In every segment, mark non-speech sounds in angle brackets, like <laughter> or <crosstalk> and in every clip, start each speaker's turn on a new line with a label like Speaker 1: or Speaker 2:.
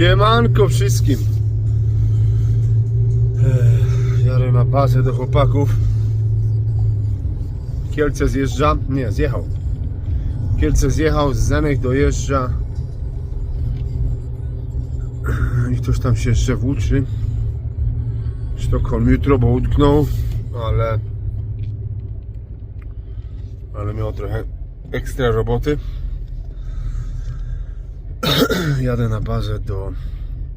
Speaker 1: Siemanko wszystkim. Jadę na bazę do chłopaków. Kielce zjeżdża. Nie, zjechał. Kielce zjechał, Zenek dojeżdża. I ktoś tam się jeszcze włóczy. Sztokholm jutro, bo utknął, ale ale miał trochę ekstra roboty. <clears throat> Jadę na bazę do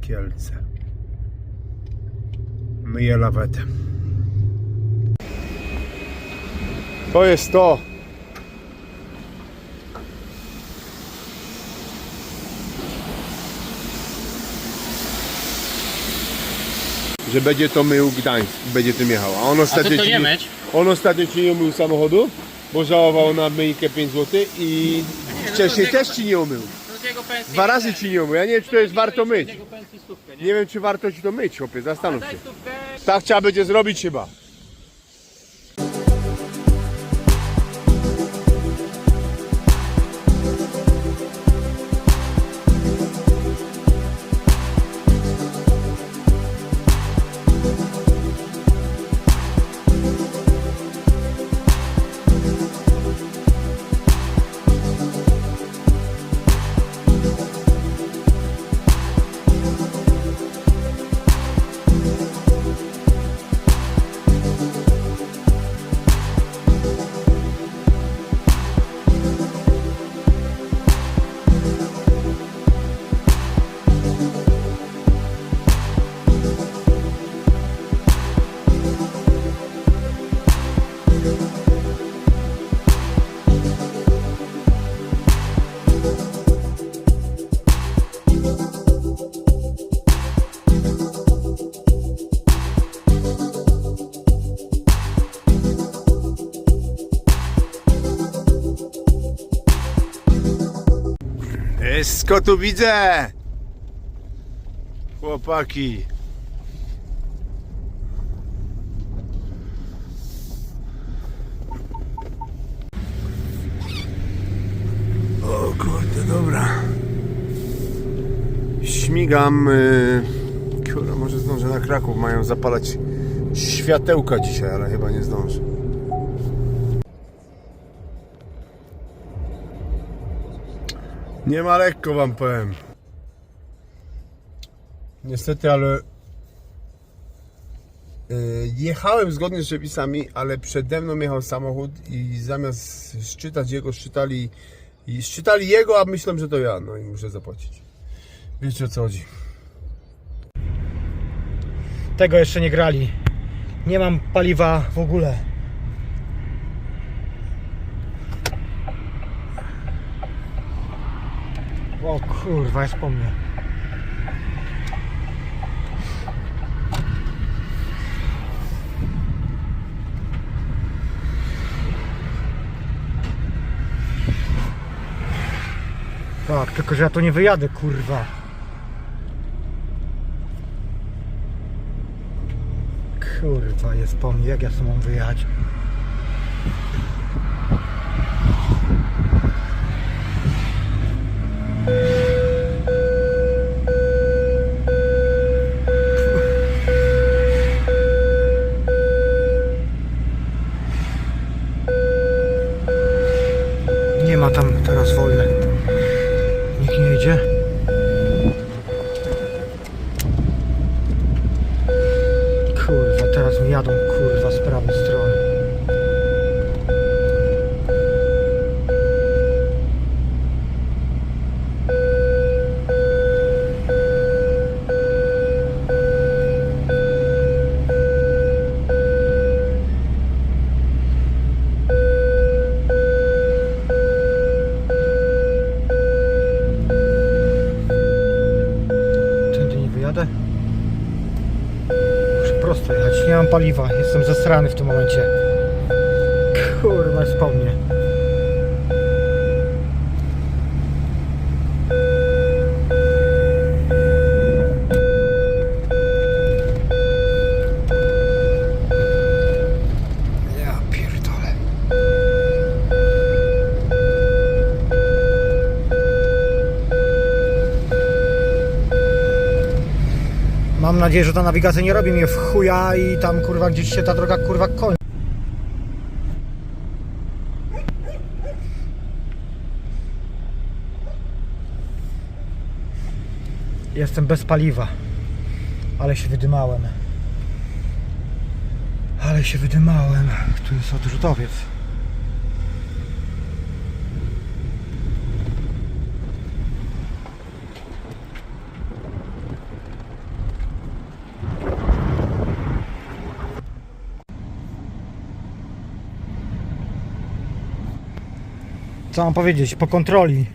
Speaker 1: Kielce. Myję lawetę. To jest to. Że będzie to mył Gdańsk, będzie tym jechał. A on ostatnio,
Speaker 2: to
Speaker 1: ci
Speaker 2: nie myć?
Speaker 1: on ostatnio ci nie umył samochodu, bo żałował na myjkę 5 zł i wcześniej też ci nie umył.
Speaker 2: Pensji.
Speaker 1: Dwa razy ci nie umył. Ja nie wiem, czy to jest warto myć.
Speaker 2: Pensji stówkę, nie?
Speaker 1: Nie wiem, czy warto ci to myć, chłopie, zastanów się.
Speaker 2: Stówkę.
Speaker 1: Tak trzeba będzie zrobić chyba. Esko tu widzę! Chłopaki. O kurde, dobra. Śmigam. Yy, kurde, może zdążę na Kraków. Mają zapalać światełka dzisiaj, ale chyba nie zdążę. Nie ma lekko wam powiem. Niestety, ale yy, jechałem zgodnie z przepisami, ale przede mną jechał samochód i zamiast szczytać jego, szczytali, szczytali jego, a myślę, że to ja, no i muszę zapłacić. Wiecie o co chodzi.
Speaker 3: Tego jeszcze nie grali. Nie mam paliwa w ogóle. O kurwa, jest po mnie. Tak, tylko że ja to nie wyjadę, kurwa. Kurwa, jest po mnie, jak ja sobie mam wyjechać? jechać. Nie mam paliwa, jestem zasrany w tym momencie. Kurwa, wspomnę. Nadzieję, że ta nawigacja nie robi mnie w chuja i tam kurwa gdzieś się ta droga kurwa kończy. Jestem bez paliwa, ale się wydymałem. Ale się wydymałem. Tu jest odrzutowiec. Co mam powiedzieć? Po kontroli.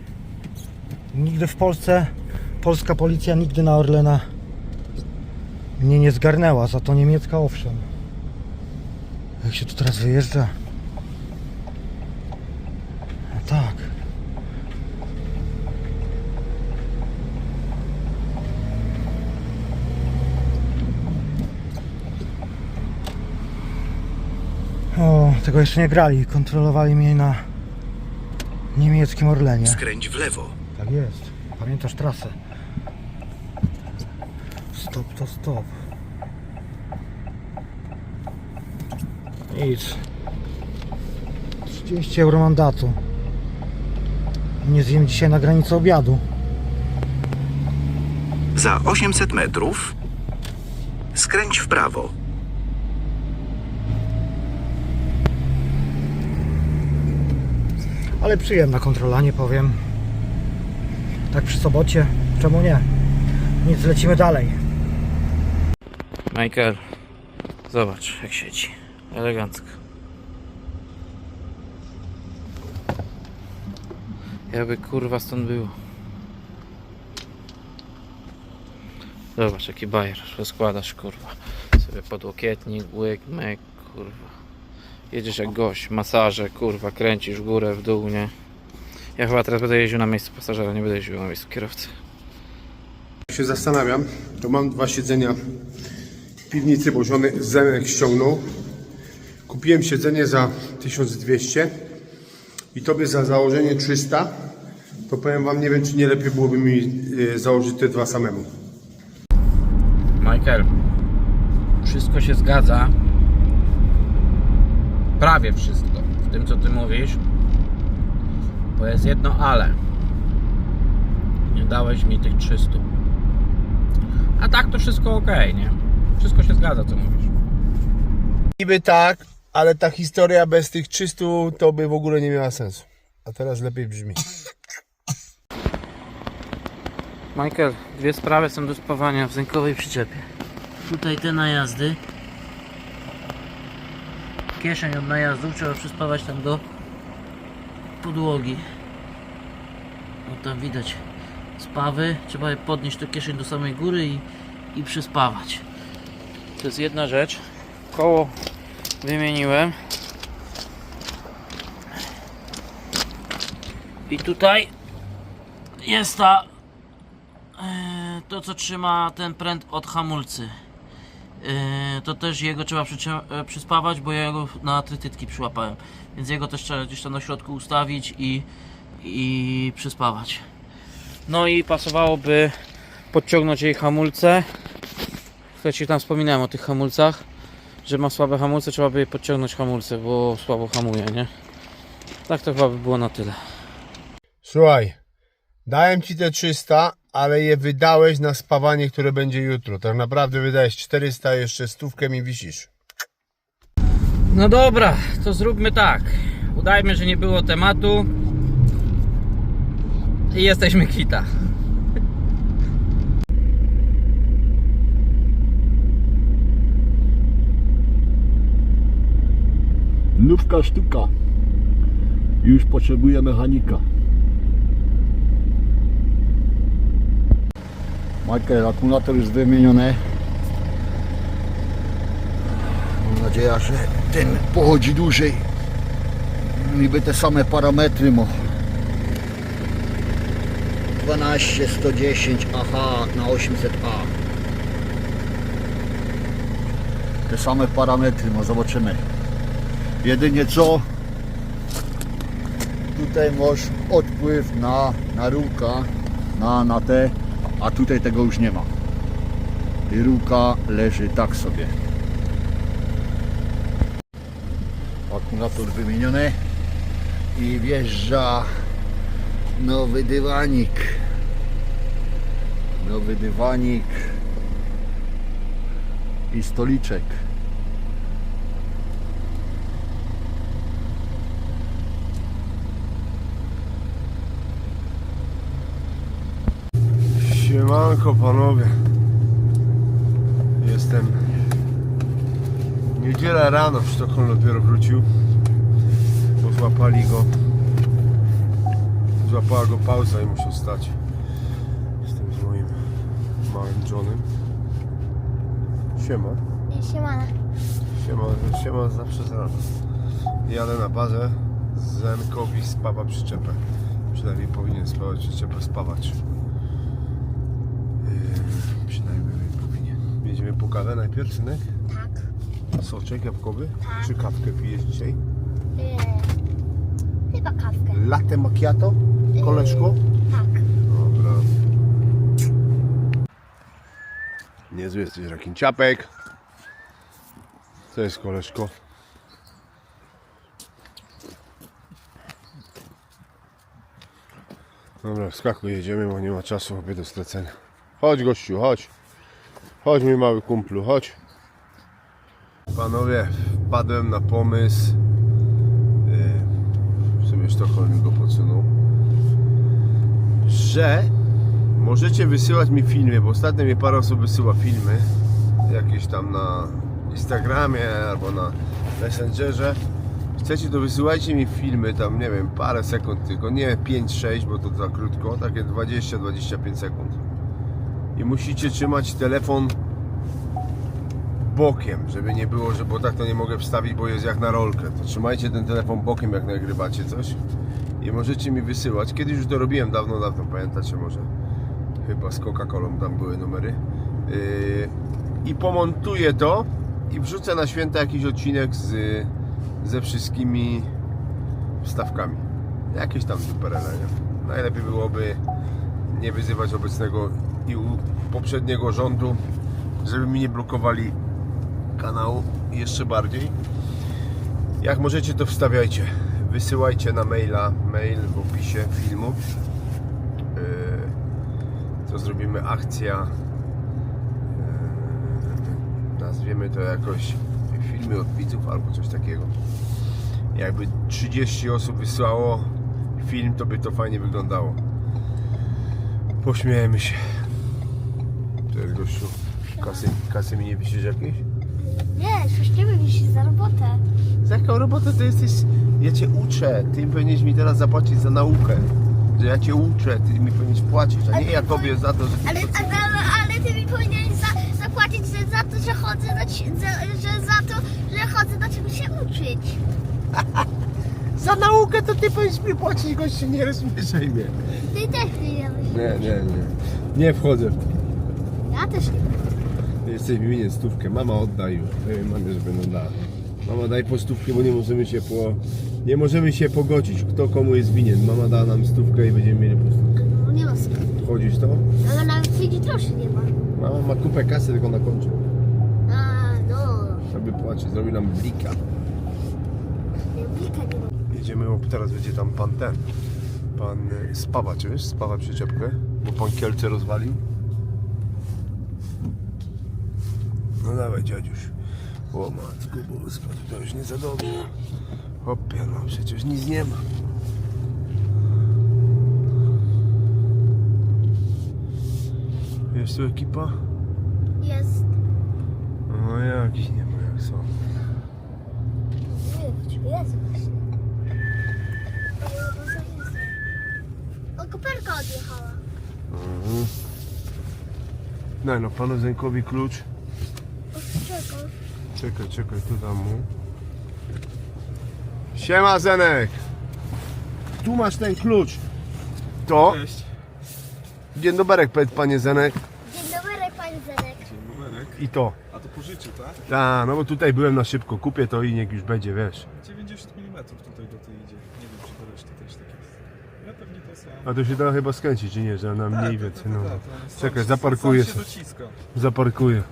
Speaker 3: Nigdy w Polsce polska policja nigdy na Orlena mnie nie zgarnęła, za to niemiecka owszem. Jak się tu teraz wyjeżdża? No tak. O, tego jeszcze nie grali. Kontrolowali mnie na niemieckim Orlenie.
Speaker 4: Skręć w lewo.
Speaker 3: Tak jest. Pamiętasz trasę? Stop to stop. Nic. 30 euro mandatu. Nie zjem dzisiaj na granicy obiadu.
Speaker 4: Za 800 metrów skręć w prawo.
Speaker 3: Ale przyjemna kontrola, nie powiem. Tak przy sobocie, czemu nie? Nic, lecimy dalej.
Speaker 2: Michael, zobacz jak siedzi. Elegancko. Jakby kurwa stąd było. Zobacz jaki bajer, rozkładasz kurwa. Sobie podłokietnik, łyk, mek, kurwa. Jedziesz jak gość, masaże, kurwa, kręcisz w górę, w dół, nie? Ja chyba teraz będę jeździł na miejscu pasażera, nie będę jeździł na miejscu kierowcy.
Speaker 1: Jak się zastanawiam, to mam dwa siedzenia w piwnicy, bo żony Zenek ściągnął. Kupiłem siedzenie za 1200 i tobie za założenie 300. To powiem wam, nie wiem czy nie lepiej byłoby mi y, założyć te dwa samemu.
Speaker 2: Michael, wszystko się zgadza. Prawie wszystko w tym, co ty mówisz. Bo jest jedno ale. Nie dałeś mi tych 300. A tak to wszystko ok, nie? Wszystko się zgadza, co mówisz.
Speaker 1: Niby tak, ale ta historia bez tych 300 to by w ogóle nie miała sensu. A teraz lepiej brzmi.
Speaker 2: Michael, dwie sprawy są do spawania w zękowej przyczepie. Tutaj te najazdy. Kieszeń od najazdów trzeba przyspawać tam do podłogi. No tam widać spawy. Trzeba je podnieść to kieszeń do samej góry i, i przyspawać. To jest jedna rzecz. Koło wymieniłem. I tutaj jest ta e, to co trzyma ten pręt od hamulcy. E, To też jego trzeba e, przyspawać, bo ja jego na trytytki przyłapałem. Więc jego też trzeba gdzieś tam na środku ustawić i, i przyspawać. No i pasowałoby podciągnąć jej hamulce. Ja Ci tam wspominałem o tych hamulcach, że ma słabe hamulce, trzeba by jej podciągnąć hamulce, bo słabo hamuje, nie? Tak to chyba by było na tyle.
Speaker 1: Słuchaj, dałem ci te 300, ale je wydałeś na spawanie, które będzie jutro. Tak naprawdę wydałeś 400, jeszcze stówkę mi wisisz.
Speaker 2: No dobra, to zróbmy tak. Udajmy, że nie było tematu. I jesteśmy kwita.
Speaker 5: Nówka sztuka. Już potrzebuje mechanika. Michael, akumulator już wymieniony. nadzieja, że ten pochodzi dłużej. Niby te same parametry ma. 12, 110 AH na 800A. Te same parametry ma, zobaczymy. Jedynie co tutaj masz odpływ na, na rurka, na, na te, a tutaj tego już nie ma. I rurka leży tak sobie. Akumulator wymieniony i wjeżdża nowy dywanik. Nowy dywanik i stoliczek.
Speaker 1: Siemanko panowie. Jestem niedziela rano, Sztokholm dopiero wrócił. Bo złapali go. Złapała go pauza i musiał stać. Jestem z moim małym Johnem. Siema.
Speaker 6: Siemana.
Speaker 1: Siema, siema zawsze z rana. Jadę na bazę. Zenkowi spawa przyczepę. Przynajmniej powinien spawać przyczepę, spawać. Jedziemy po kawę najpierw, synek?
Speaker 6: Tak.
Speaker 1: Soczek jabłkowy?
Speaker 6: Tak.
Speaker 1: Czy kawkę pijesz dzisiaj?
Speaker 6: Eee, chyba kawkę.
Speaker 1: Latte macchiato? Koleżko?
Speaker 6: Tak.
Speaker 1: Dobra. Niezły jesteś rakinciapek. Co jest koleżko? Dobra, wskakuj, jedziemy, bo nie ma czasu obie do stracenia. Chodź gościu, chodź. Chodź mój mały kumplu, chodź. Panowie, wpadłem na pomysł. Yy, w sumie Sztokholm mi go podsunął że możecie wysyłać mi filmy, bo ostatnio mi parę osób wysyła filmy jakieś tam na Instagramie albo na Messengerze. Chcecie, to wysyłajcie mi filmy tam, nie wiem, parę sekund tylko, nie 5-6, bo to za krótko, takie 20-25 sekund. I musicie trzymać telefon bokiem, żeby nie było, że bo tak to nie mogę wstawić, bo jest jak na rolkę. To trzymajcie ten telefon bokiem, jak nagrywacie coś i możecie mi wysyłać. Kiedyś już to robiłem dawno, dawno, pamiętacie może? Chyba z Coca-Colą tam były numery. Yy, I pomontuję to i wrzucę na święta jakiś odcinek z, ze wszystkimi wstawkami. Jakieś tam duperele, nie? Najlepiej byłoby nie wyzywać obecnego poprzedniego rządu, żeby mi nie blokowali kanału jeszcze bardziej. Jak możecie, to wstawiajcie. Wysyłajcie na maila, mail w opisie filmu. Yy, To zrobimy akcja. Yy, Nazwiemy to jakoś filmy od widzów albo coś takiego. Jakby 30 osób wysłało film, to by to fajnie wyglądało. Pośmiejemy się. To jest gościu. Kasy, kasy mi nie wisisz jakieś?
Speaker 6: Nie, sześciemy wisi za robotę.
Speaker 1: Za jaką robotę to jesteś? Ja cię uczę. Ty powinieneś mi teraz zapłacić za naukę. Że ja cię uczę, ty mi powinieneś płacić, a nie ja tobie za to, że ty
Speaker 6: Ale, ale, ale, ale ty mi powinieneś za, zapłacić że, za to, że chodzę na, ci- za, że za to, że chodzę na czego się uczyć. <laughs>
Speaker 1: Za naukę to ty powinieneś mi płacić, gościu, nie rozmieszaj mnie.
Speaker 6: Ty też nie
Speaker 1: Nie, nie, nie. Nie wchodzę w to.
Speaker 6: Ja też nie.
Speaker 1: Jesteś winien stówkę. Mama oddaj już. Powiem mamie, żeby nam dała. Mama daj po stówkę, bo nie możemy się po... Nie możemy się pogodzić, kto komu jest winien. Mama da nam stówkę i będziemy mieli po stówkę.
Speaker 6: No nie ma skąd.
Speaker 1: Wchodzisz w to?
Speaker 6: Ale nawet widzi troszy nie ma.
Speaker 1: Mama ma kupę kasy, tylko na koncie.
Speaker 6: A, no.
Speaker 1: Żeby płacić, zrobi nam blika.
Speaker 6: Nie, Blika nie ma.
Speaker 1: Jedziemy, bo teraz będzie tam pan ten. Pan y, spawa, czy wiesz? Spawa przyczepkę, bo pan Kielce rozwalił. No dawaj dziadziuś. O matko boska, to już nie za dobrze. Hopie, no przecież nic nie ma. Jest tu ekipa?
Speaker 6: Jest.
Speaker 1: No jakiś nie ma, jak są.
Speaker 6: Jest. O, koperka odjechała.
Speaker 1: Mhm. No no, panu Zenkowi klucz. Czekaj, czekaj, tu dam mu. Siema Zenek! Tu masz ten klucz. To? Dzień dobry, powiedz, panie Zenek.
Speaker 6: Dzień dobry, panie Zenek.
Speaker 1: I to.
Speaker 7: A to pożyczył, tak?
Speaker 1: Tak, no bo tutaj byłem na szybko. Kupię to i niech już będzie, wiesz.
Speaker 7: 90 mm tutaj do tej idzie. Nie wiem, czy to reszta też tak jest. Ja pewnie to samo.
Speaker 1: A to się da chyba skręcić, czy nie? Że na mniej
Speaker 7: Tak,
Speaker 1: więcej.
Speaker 7: tak,
Speaker 1: No.
Speaker 7: tak, tak, sam
Speaker 1: Czekaj, zaparkuję
Speaker 7: Sam się
Speaker 1: sobie.
Speaker 7: dociska.
Speaker 1: Zaparkuję.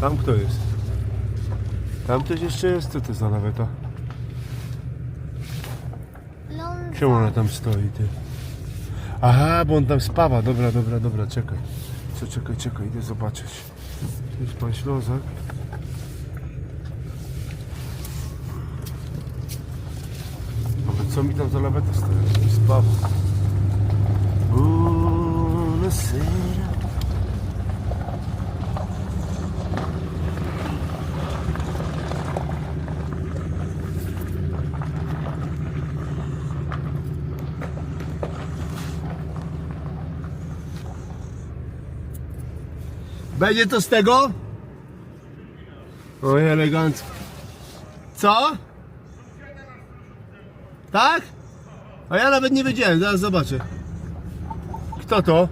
Speaker 1: Tam kto jest? Tam ktoś jeszcze jest? Co to za laweta? Czemu ona tam stoi, ty? Aha, bo on tam spawa. Dobra, dobra, dobra, czekaj. Co, czekaj, czekaj, idę zobaczyć. Tu jest pan Ślązak. Dobra, co mi tam za laweta stoi? Spawa. Będzie to z tego? Oj, elegancko. Co? Tak? A ja nawet nie wiedziałem, zaraz zobaczę. Kto to?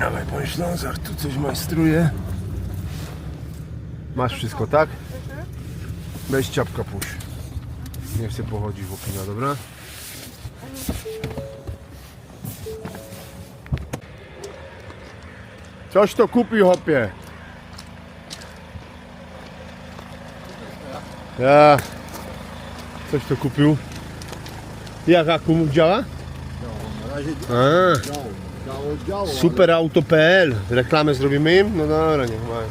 Speaker 1: Dawaj, pan Ślązak, tu coś majstruje. Masz wszystko, tak? Weź ciapka puść. Nie chcę pochodzić w opinia, dobra? Coś to kupi, hopie. Ja. Coś to kupił. Jak akum działa?
Speaker 5: Na razie
Speaker 1: A.
Speaker 5: działo, działo, działo. ale-
Speaker 1: Superauto.pl Reklamę zrobimy im? No dobra, niech mają.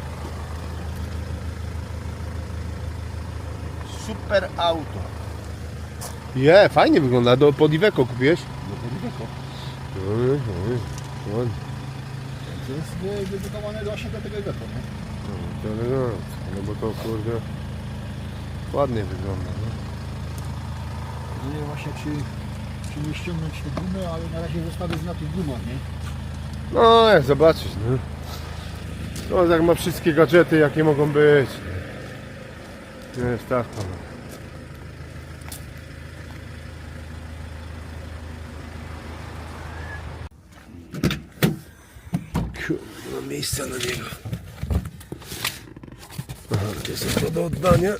Speaker 1: Super auto. Je, fajnie wygląda. Do, pod Iveco kupiłeś?
Speaker 5: No to nie tylko.
Speaker 1: No, no, ładnie.
Speaker 5: To jest wy- wybudowane właśnie do tego depo, nie?
Speaker 1: To elegancko, No bo to kurde ładnie wygląda. No.
Speaker 5: Nie wiem właśnie czy, czy nie ściągnąć te gumy, ale na razie zostawię na tych gumach, nie?
Speaker 1: No, jak zobaczyć, no. No, jak ma wszystkie gadżety, jakie mogą być. Nie jest tak, no. Kurde, nie ma miejsca na niego. Aha, to jest to do oddania.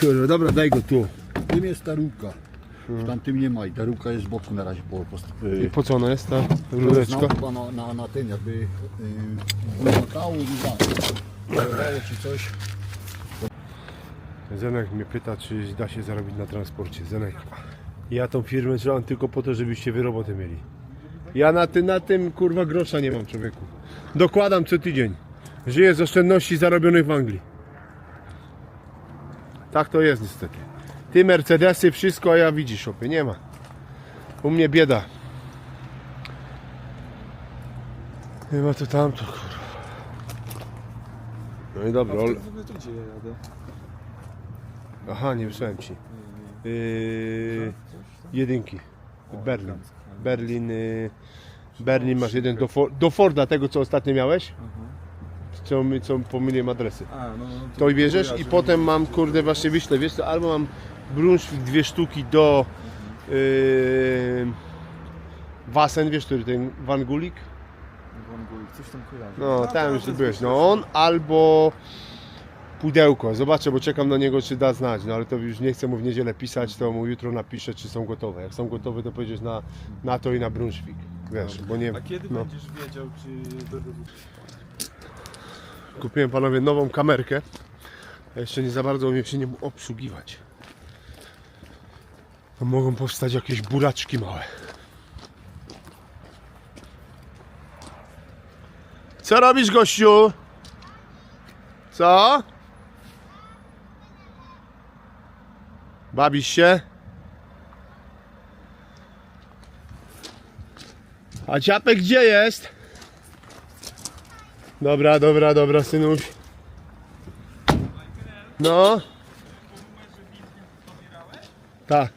Speaker 1: Kurde, dobra, daj go tu.
Speaker 5: W tym jest ta rurka. W tamtym nie ma i ta rurka jest z boku na razie po, po,
Speaker 1: I po co ona jest ta rureczka?
Speaker 5: na, chyba na, na, na ten jakby yy, wymakało i czy coś.
Speaker 1: Zenek mnie pyta, czy da się zarobić na transporcie. Zenek, ja tą firmę trzymam tylko po to, żebyście wy robotę mieli. Ja na, ty, na tym kurwa grosza nie mam człowieku. Dokładam co tydzień. Żyję z oszczędności zarobionych w Anglii. Tak to jest niestety. Ty Mercedesy, wszystko, a ja widzisz, opie, nie ma. U mnie bieda. Chyba to tamto, kurwa. No i dobra, ol... Aha, nie wysłałem ci. Yy, jedynki. Berlin. Berlin. Yy, Berlin masz jeden do, For, do Forda, tego co ostatnio miałeś. Co, mi- co pomyliłem adresy.
Speaker 7: A, no, no,
Speaker 1: To i bierzesz i
Speaker 7: żeby-
Speaker 1: potem mam, kurde, właśnie wyślę, wiesz co, albo mam Brunswick dwie sztuki do yy, Wasen, wiesz, który ten Van Gulik?
Speaker 7: Van Gogh, Coś tam kojarzy.
Speaker 1: No,
Speaker 7: to
Speaker 1: tam już
Speaker 7: jest
Speaker 1: byłeś. No on albo pudełko. Zobaczę, bo czekam na niego, czy da znać. No ale to już nie chcę mu w niedzielę pisać, to mu jutro napiszę, czy są gotowe. Jak są gotowe, to powiedziesz na, na to i na Brunswick. Wiesz, bo nie
Speaker 7: A kiedy
Speaker 1: no.
Speaker 7: będziesz wiedział, czy będę...
Speaker 1: Kupiłem panowie nową kamerkę. A jeszcze nie za bardzo umiem się nim obsługiwać. To mogą powstać jakieś buraczki małe. Co robisz, gościu? Co? Bawisz się? A ciapek gdzie jest? Dobra, dobra, dobra, synuś. No. Tak.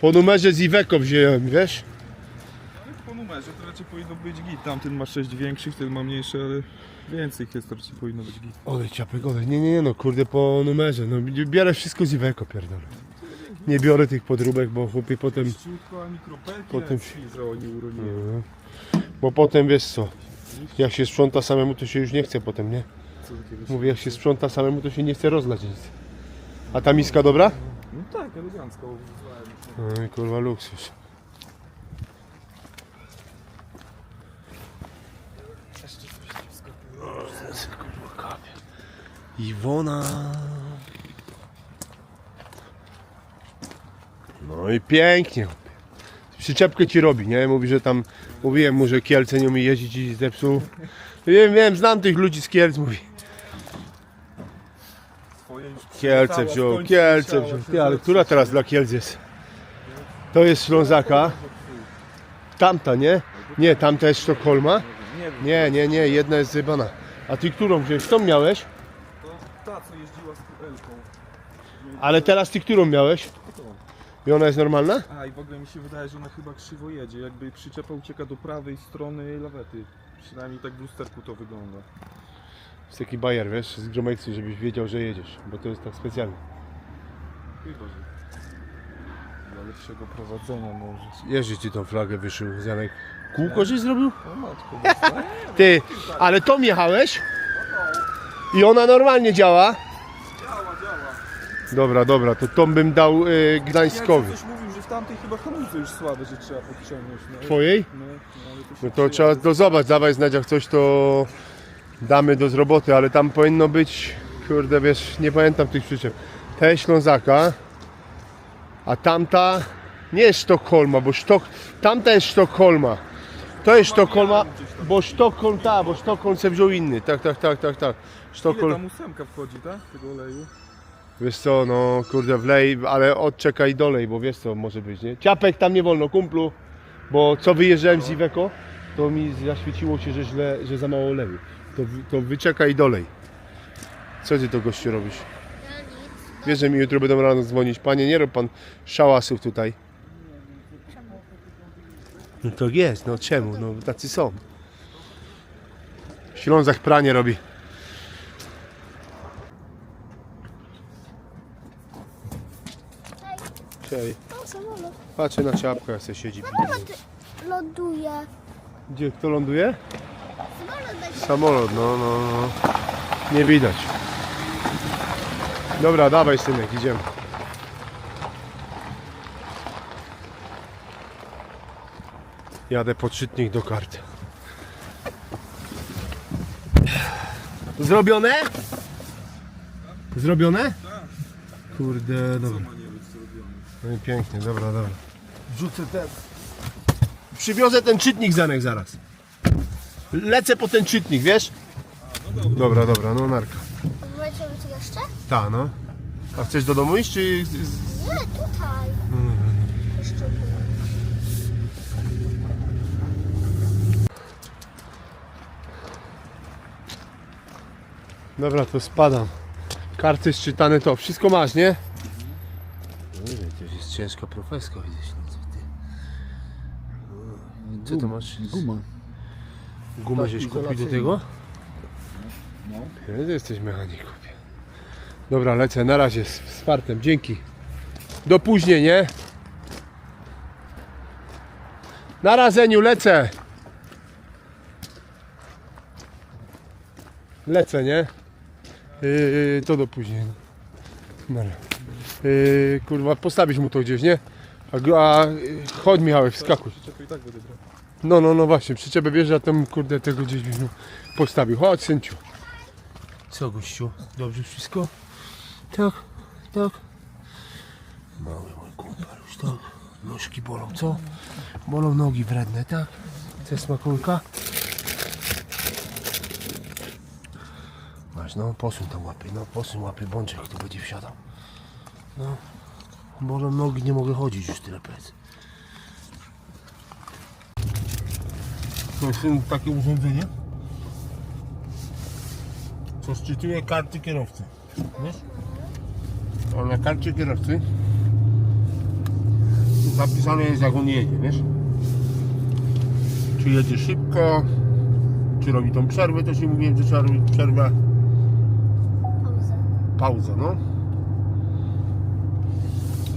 Speaker 1: Po numerze z Iveco wziąłem, wiesz?
Speaker 7: Po numerze to raczej powinno być git. Tamten ma 6 większych, ten ma mniejszy, ale więcej raczej powinno być git.
Speaker 1: Olej, ciapek, olej. Nie, nie, nie, no kurde, po numerze. No biorę wszystko z Iveco, pierdolę. Nie biorę tych podróbek, bo chłopie potem...
Speaker 7: Szybko, a mikropelki,
Speaker 1: Potem
Speaker 7: nie uroniły.
Speaker 1: No. Bo potem, wiesz co, jak się sprząta samemu, to się już nie chce potem, nie? Mówię, jak się sprząta samemu, to się nie chce rozlać nic. A ta miska dobra?
Speaker 7: No tak, elegancko. używałem.
Speaker 1: No kurwa luksus. Iwona. No i pięknie. Przyczepkę ci robi, nie? Mówi, że tam... Mówiłem mu, że Kielce nie umie jeździć i zepsuł. Wiem, wiem, znam tych ludzi z Kielc, mówi. Kielce wziął, Kielce wziął. Ty, ale która teraz dla Kielc jest? To jest Ślązaka. Tamta, nie? Nie, tamta jest Sztokholma.
Speaker 7: Nie,
Speaker 1: nie, nie, jedna jest zjebana. A ty którą wziąłeś? Tą miałeś?
Speaker 7: to ta co jeździła z Elką.
Speaker 1: Ale teraz ty którą miałeś? I ona jest normalna?
Speaker 7: A i w ogóle mi się wydaje, że ona chyba krzywo jedzie. Jakby przyczepa ucieka do prawej strony lawety. Przynajmniej tak w lusterku to wygląda.
Speaker 1: Jest taki bajer, wiesz, z gromejcy, żebyś wiedział, że jedziesz. Bo to jest tak specjalnie.
Speaker 7: Chyba, że dla lepszego prowadzenia może.
Speaker 1: Jeździ ci tą flagę wyszył, Zanek. Kółko żeś zrobił?
Speaker 7: O matko, dostałem. <laughs>
Speaker 1: Ty, ale tą jechałeś? I ona normalnie działa. Dobra, dobra, to tą bym dał y, Gdańskowi.
Speaker 7: Coś mówił, że w tamtej chyba hamulce już słabe, że trzeba podciągnąć. No,
Speaker 1: Twojej?
Speaker 7: No, no, ale to, się
Speaker 1: No to trzeba, to zobacz, dawaj znać jak coś to damy do zroboty, ale tam powinno być, kurde wiesz, nie pamiętam tych przyczep. Ta jest Ślązaka, a tamta nie jest Sztokholma, bo Sztok, tamta jest Sztokholma. To jest Sztokholma, bo Sztokholm, tak, bo Sztokholm se wziął inny, tak, tak, tak, tak, tak.
Speaker 7: Ile
Speaker 1: Sztokholm,
Speaker 7: tam ósemka wchodzi, tak? Tego oleju?
Speaker 1: Wiesz co, no kurde wlej, ale odczekaj dolej, bo wiesz co może być, nie? Ciapek tam nie wolno, kumplu, bo co wyjeżdżałem z Iveco, to mi zaświeciło się, że źle, że za mało oleju. To, to wyczekaj dolej. Co ty to gościu robisz? Wiesz, że mi jutro będą rano dzwonić. Panie, nie rob pan szałasów tutaj. No to jest, no czemu? No tacy są. Ślązak pranie robi. Cześć.
Speaker 6: O, samolot.
Speaker 1: Patrzę na czapkę, jak se siedzi.
Speaker 6: Samolot ląduje.
Speaker 1: Gdzie, kto ląduje?
Speaker 6: Samolot będzie.
Speaker 1: Samolot, no, no, no. Nie widać. Dobra, dawaj synek, idziemy. Jadę podczytnik do kart. Zrobione? Zrobione? Kurde, dobra. No i pięknie, dobra, dobra. Wrzucę ten. Przywiozę ten czytnik Zanek zaraz. Lecę po ten czytnik, wiesz? Dobra, dobra, no narka.
Speaker 6: Wleciemy tu jeszcze?
Speaker 1: Ta, no. A chcesz do domu iść, czy...
Speaker 6: Nie, tutaj. Jeszcze tu.
Speaker 1: Dobra, to spadam. Karty szczytane to, wszystko masz, nie? No to ciężka profeska, widzisz, no co ty. Co to masz?
Speaker 5: Guma.
Speaker 1: Gumę żeś kupił do tego?
Speaker 5: No.
Speaker 1: Ty jesteś mechanik, kupie. Dobra, lecę, na razie, z, z fartem, dzięki. Do później, nie? Na razeniu, lecę. Lecę, nie? Yy, to do później. No. Yy, kurwa, postawisz mu to gdzieś, nie? A, a yy, chodź Michałek, wskakuj.
Speaker 7: Tak.
Speaker 1: No, no, no właśnie, przyczepę bierze, a tam kurde tego gdzieś mu postawił. Chodź, synciu. Co, gościu? Dobrze wszystko? Tak, tak. Mały mój kumpel już, tak. Nóżki bolą, co? Bolą nogi wredne, tak? Chce smakulka? Masz, no, posuń tam łapy, no, posuń łapy, bączek tu będzie wsiadał. No, bolą nogi, nie mogę chodzić już tyle plecy. To jest takie urządzenie, co szczytuje karty kierowcy. Wiesz? A na karcie kierowcy zapisane jest jak on jedzie, wiesz? Czy jedzie szybko, czy robi tą przerwę, to się mówiłem, że trzeba robić przerwę,
Speaker 6: Pauzę.
Speaker 1: pauzę, no.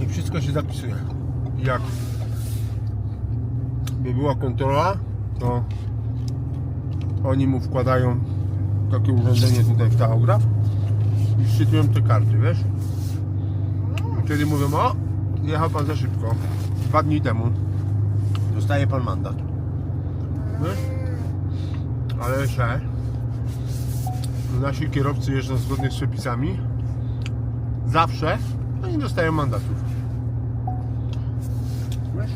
Speaker 1: I wszystko się zapisuje. Jak by była kontrola, to oni mu wkładają takie urządzenie tutaj w tachograf i szczytują te karty, wiesz? I Wtedy mówią, o, jechał pan za szybko. Dwa dni temu dostaje pan mandat. Wiesz? Ale że nasi kierowcy jeżdżą zgodnie z przepisami, zawsze oni dostają mandatów. Wiesz?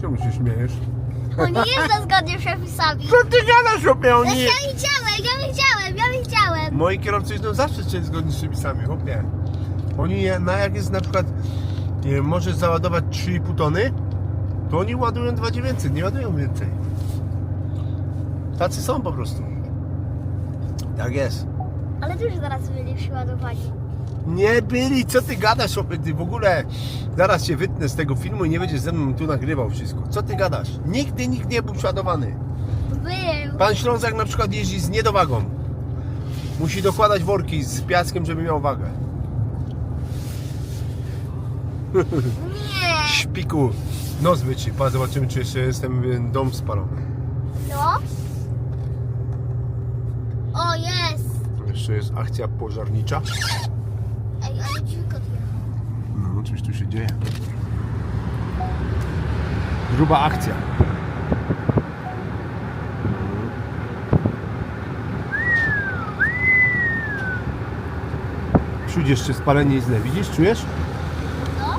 Speaker 1: Czemu się śmiejesz?
Speaker 6: Oni jeżdżą zgodnie z przepisami.
Speaker 1: Co ty gadasz opie?
Speaker 6: No ja widziałem, ja widziałem, ja widziałem.
Speaker 1: Moi kierowcy jeżdżą zawsze zgodnie z przepisami, chłopie. Oni, je- na jak jest na przykład, nie wiem, możesz załadować 3,5 tony, to oni ładują 2,900, nie ładują więcej. Tacy są po prostu. Tak jest.
Speaker 6: Ale tu już zaraz byli przyładowani.
Speaker 1: Nie byli, co ty gadasz, chłopie, ty w ogóle zaraz się wytnę z tego filmu i nie będziesz ze mną tu nagrywał wszystko. Co ty gadasz? Nigdy nikt nie był przeładowany.
Speaker 6: Był.
Speaker 1: Pan Ślązak na przykład jeździ z niedowagą. Musi dokładać worki z piaskiem, żeby miał wagę.
Speaker 6: Nie.
Speaker 1: Śpiku, nos wyci. Pa, zobaczymy, czy jeszcze jestem dom spalony.
Speaker 6: No. O, jest.
Speaker 1: Jeszcze jest akcja pożarnicza. Coś tu się dzieje. Gruba akcja. Czuć jeszcze spaleniznę, widzisz? Czujesz?
Speaker 6: No.
Speaker 1: No,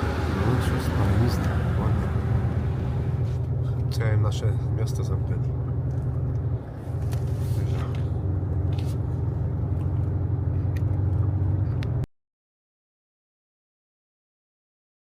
Speaker 1: czuć spaleniznę. Ładnie. Całe nasze miasto zamknęli.